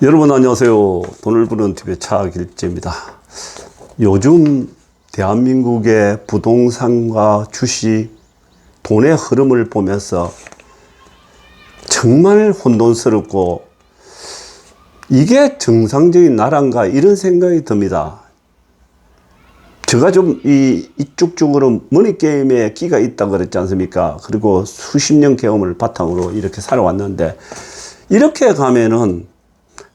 여러분 안녕하세요. 돈을 부는 TV의 차길재입니다. 요즘 대한민국의 부동산과 주식, 돈의 흐름을 보면서 정말 혼돈스럽고 이게 정상적인 나라인가 이런 생각이 듭니다. 제가 좀 이 이쪽 쪽으로 머니 게임에 끼가 있다 그랬지 않습니까? 그리고 수십 년 경험을 바탕으로 이렇게 살아왔는데 이렇게 가면은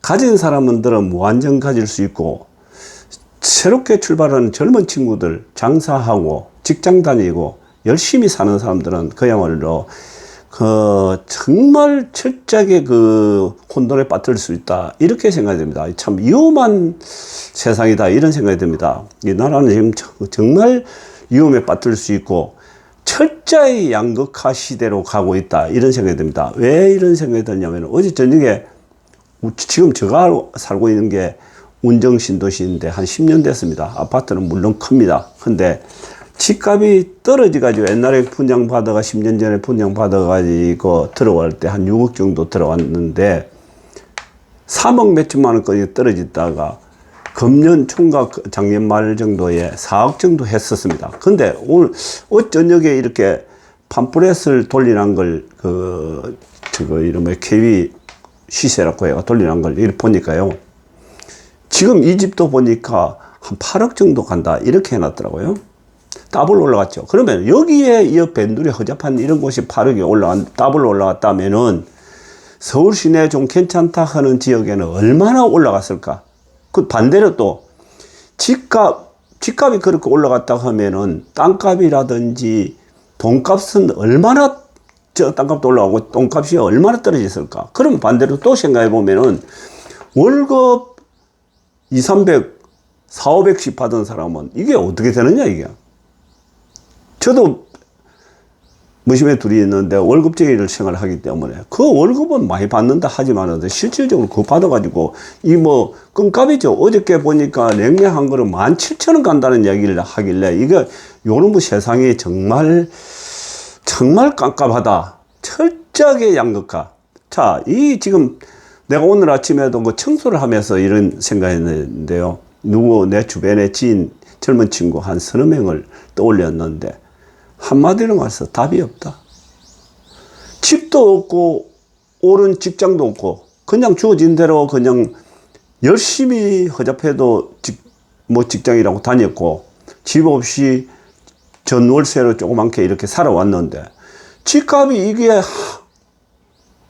가진 사람들은 무한정 가질 수 있고 새롭게 출발하는 젊은 친구들 장사하고 직장 다니고 열심히 사는 사람들은 그야말로 그 정말 철저하게 그 혼돈에 빠뜨릴 수 있다 이렇게 생각이 됩니다. 참 위험한 세상이다 이런 생각이 듭니다. 이 나라는 지금 정- 정말 위험에 빠뜨릴 수 있고 철저히 양극화 시대로 가고 있다 이런 생각이 듭니다. 왜 이런 생각이 드냐면 어제 저녁에 우- 지금 제가 살고 있는 게 운정 신도시인데 한 10년 됐습니다. 아파트는 물론 큽니다. 근데 집값이 떨어져 가지고 옛날에 분양 받아가 10년 전에 분양 받아 가지고 들어갈 때 한 6억 정도 들어왔는데 3억 몇천만 원까지 떨어졌다가 금년 총각 작년 말 정도에 4억 정도 했었습니다. 근데 오늘 어 저녁에 이렇게 팜프렛을 돌리는 걸 그 저거 이름에 KV 시세라고 해가 돌리는 걸 이렇게 보니까요. 지금 이 집도 보니까 한 8억 정도 간다 이렇게 해놨더라고요. 더블 올라갔죠. 그러면 여기에 이 밴들이 허접한 이런 곳이 8억이 올라간 더블 올라갔다면은 서울 시내 좀 괜찮다 하는 지역에는 얼마나 올라갔을까? 그 반대로 또 집값 집값이 그렇게 올라갔다 하면은 땅값이라든지 돈값은 얼마나 저 땅값도 올라가고 돈값이 얼마나 떨어졌을까? 그럼 반대로 또 생각해 보면은 월급 2, 300, 4, 500씩 받은 사람은 이게 어떻게 되느냐 이게. 저도 무심에 둘이 있는데 월급쟁이를 생활하기 때문에 그 월급은 많이 받는다 하지만 실질적으로 그거 받아가지고 이 뭐 끈값이죠. 어저께 보니까 냉면 한 그릇 17,000원 간다는 얘기를 하길래 이거 뭐 세상이 정말 정말 깜깜하다. 철저하게 양극화. 자, 이 지금 내가 오늘 아침에도 그 청소를 하면서 이런 생각했는데요. 누구 내 주변에 지인 젊은 친구 한 서너 명을 떠올렸는데 한마디로 말해서 답이 없다. 집도 없고 옳은 직장도 없고 그냥 주어진 대로 그냥 열심히 허접해도 직, 뭐 직장이라고 다녔고 집 없이 전월세로 조그맣게 이렇게 살아왔는데 집값이 이게 하-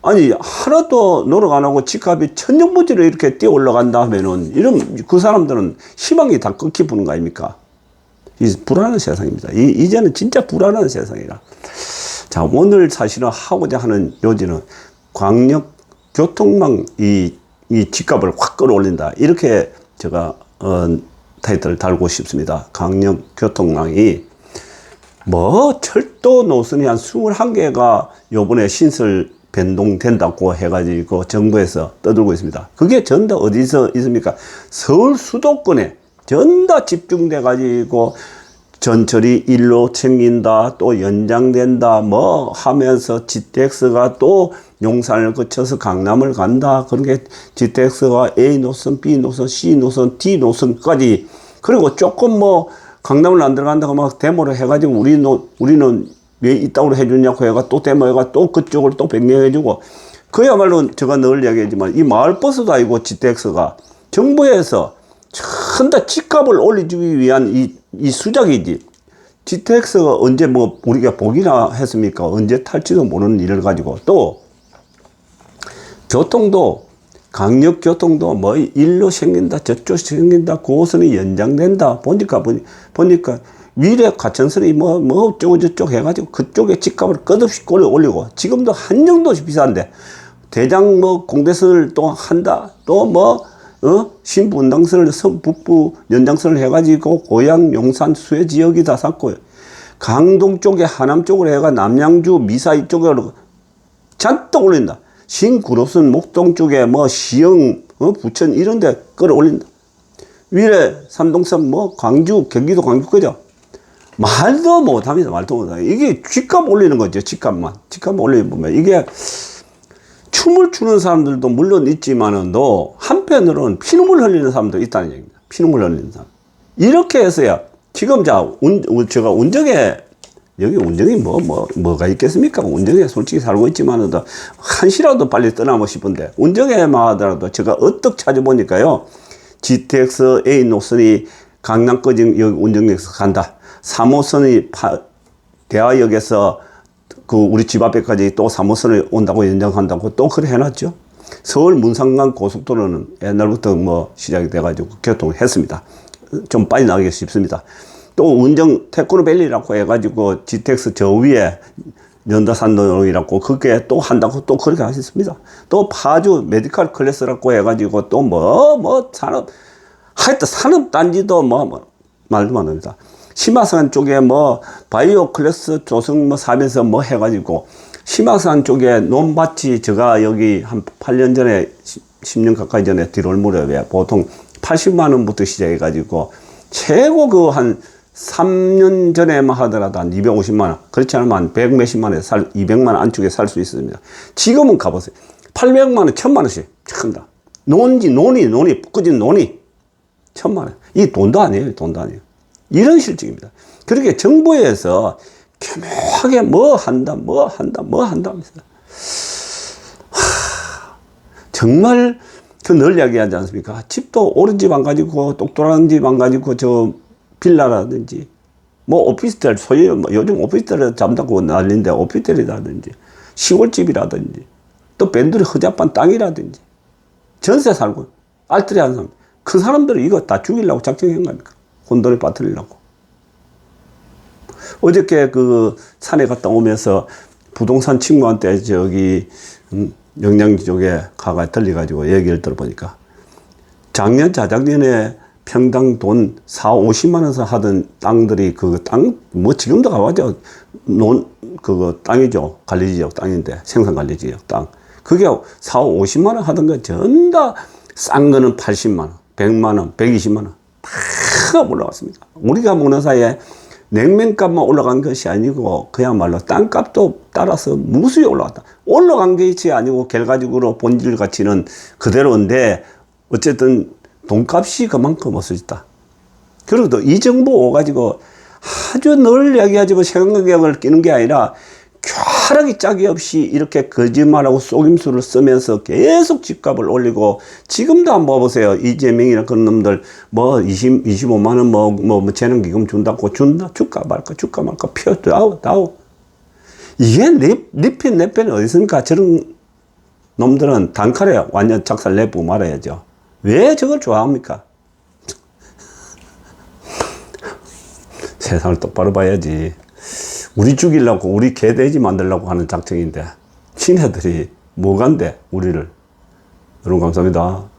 아니 하나도 노력 안 하고 집값이 천정부지로 이렇게 뛰어 올라간다 하면은 이런 그 사람들은 희망이 다 끊기 부는 거 아닙니까? 이 불안한 세상입니다. 이, 이제는 진짜 불안한 세상이라. 자 오늘 사실은 하고자 하는 요지는 광역 교통망 이, 이 집값을 확 끌어올린다 이렇게 제가 어, 타이틀을 달고 싶습니다. 강력 교통망이 뭐 철도 노선이 한 21개가 요번에 신설 변동된다고 해가지고 정부에서 떠들고 있습니다. 그게 전 다 어디서 있습니까? 서울 수도권에 전 다 집중돼 가지고 전철이 일로 챙긴다 또 연장된다 뭐 하면서 GTX가 또 용산을 거쳐서 강남을 간다 그런 게 GTX가 A 노선, B 노선, C 노선, D 노선까지 그리고 조금 뭐 강남을 안 들어간다고 막 데모를 해가지고 우리 노, 우리는 왜 이따구로 해주냐고 해가 또 데모해가 또 그쪽을 또 변경해주고 그야말로 제가 늘 얘기하지만 이 마을버스도 아니고 GTX가 정부에서 전다 집값을 올려주기 위한 이, 이 수작이지. GTX가 언제 뭐 우리가 보기나 했습니까? 언제 탈지도 모르는 일을 가지고 또 교통도 강력 교통도 뭐 일로 생긴다 저쪽 생긴다 고선이 연장된다 보니까 보니, 보니까 위례 과천선이 뭐 뭐 어쩌고 저쩌고 해가지고 그쪽에 집값을 끝없이 올려 올리고 지금도 한정도시 비싼데 대장 뭐 공대선을 또 한다 또 뭐 어? 신분당선을 서 북부 연장선을 해가지고 고향 용산 수해 지역이 다 샀고요 강동 쪽에 하남 쪽으로 해가 남양주 미사 이쪽으로 잔뜩 올린다. 신구로선 목동 쪽에 뭐 시흥, 어, 부천 이런 데 끌어올린다. 위례, 산동선 뭐 광주, 경기도 광주 그죠? 말도 못합니다. 말도 못합니다. 이게 집값 올리는 거죠. 집값만. 집값 올리면 이게 춤을 추는 사람들도 물론 있지만은도 한편으로는 피눈물 흘리는 사람도 있다는 얘기입니다. 피눈물 흘리는 사람. 이렇게 해서야 지금 자 운, 제가 운정에 여기 운정이 뭐, 뭐, 뭐가 있겠습니까? 운정에 솔직히 살고 있지만은 한시라도 빨리 떠나고 싶은데, 운정에만 하더라도 제가 어떻게 찾아보니까요, GTX A 노선이 강남까지 여기 운정역에서 간다. 3호선이 파, 대화역에서 그 우리 집 앞에까지 또 3호선을 온다고 연장한다고 또 그래 해놨죠. 서울 문상간 고속도로는 옛날부터 뭐 시작이 돼가지고 교통을 했습니다. 좀 빨리 나가기 쉽습니다. 또 운정 테크노밸리라고 해가지고 GTX 저 위에 연다산도이라고 그게 또 한다고 또 그렇게 하셨습니다. 또 파주 메디컬 클래스라고 해가지고 또뭐뭐 산업 하여튼 산업 단지도 뭐, 뭐 말도 안 합니다. 심화산 쪽에 뭐 바이오 클래스 조성 뭐 사면서 뭐 해가지고 심화산 쪽에 논밭이 제가 여기 한 8년 전에 10년 가까이 전에 들어올 무렵에 보통 80만 원부터 시작해가지고 최고 그 한 3년 전에만 하더라도 한 250만 원 그렇지 않으면 한 100 몇십만 원에 살 200만 원 안쪽에 살 수 있습니다. 지금은 가보세요. 800만 원, 1000만 원씩 참다. 논지 논이 논이 꾸진 논이 천만 원. 이 돈도 아니에요. 돈도 아니에요. 이런 실적입니다. 그렇게 정부에서 교묘하게 뭐 한다, 뭐 한다, 뭐 한다 하면서. 하, 정말 그 늘 이야기하지 않습니까? 집도 오른 집 안 가지고 똑똑한 집 안 가지고 저 빌라라든지 뭐 오피스텔 소위 뭐 요즘 오피스텔에 잠자고 난리인데 오피스텔이라든지 시골집이라든지 또 밴들이 허접한 땅이라든지 전세 살고 알뜰히 하는 사람 그 사람들은 이거 다 죽이려고 작정한 겁니까? 혼돈에 빠뜨리려고. 어저께 그 산에 갔다 오면서 부동산 친구한테 저기 음, 영양지 쪽에 가가 들려가지고 얘기를 들어보니까 작년 자작년에 평당 돈 4, 50만 원서 하던 땅들이 그 땅, 뭐 지금도 가봐죠. 논, 그거 땅이죠. 관리지역 땅인데, 생산 관리지역 땅. 그게 4, 50만 원 하던 거 전 다 싼 거는 80만 원, 100만 원, 120만 원. 다 올라갔습니다. 우리가 먹는 사이에 냉면값만 올라간 것이 아니고 그야말로 땅값도 따라서 무수히 올라갔다. 올라간 것이 아니고 결과적으로 본질 가치는 그대로인데 어쨌든 돈값이 그만큼 없어졌다. 그리고 이 정부 오가지고 아주 늘 이야기하지만 세금 가격을 끼는 게 아니라 쾌락이 짝이 없이 이렇게 거짓말하고 속임수를 쓰면서 계속 집값을 올리고 지금도 한번 봐보세요. 이재명이나 그런 놈들 뭐 20, 25만 원 뭐, 뭐, 뭐 재능기금 준다고 준다 줄까 말까 줄까 말까 피어 다오 다오 이게 네편 내편이 어디 있습니까? 저런 놈들은 단칼에 완전 작살 내고 말아야죠. 왜 저걸 좋아합니까? 세상을 똑바로 봐야지. 우리 죽이려고 우리 개돼지 만들려고 하는 작정인데 친애들이 뭐간데 우리를 여러분 감사합니다.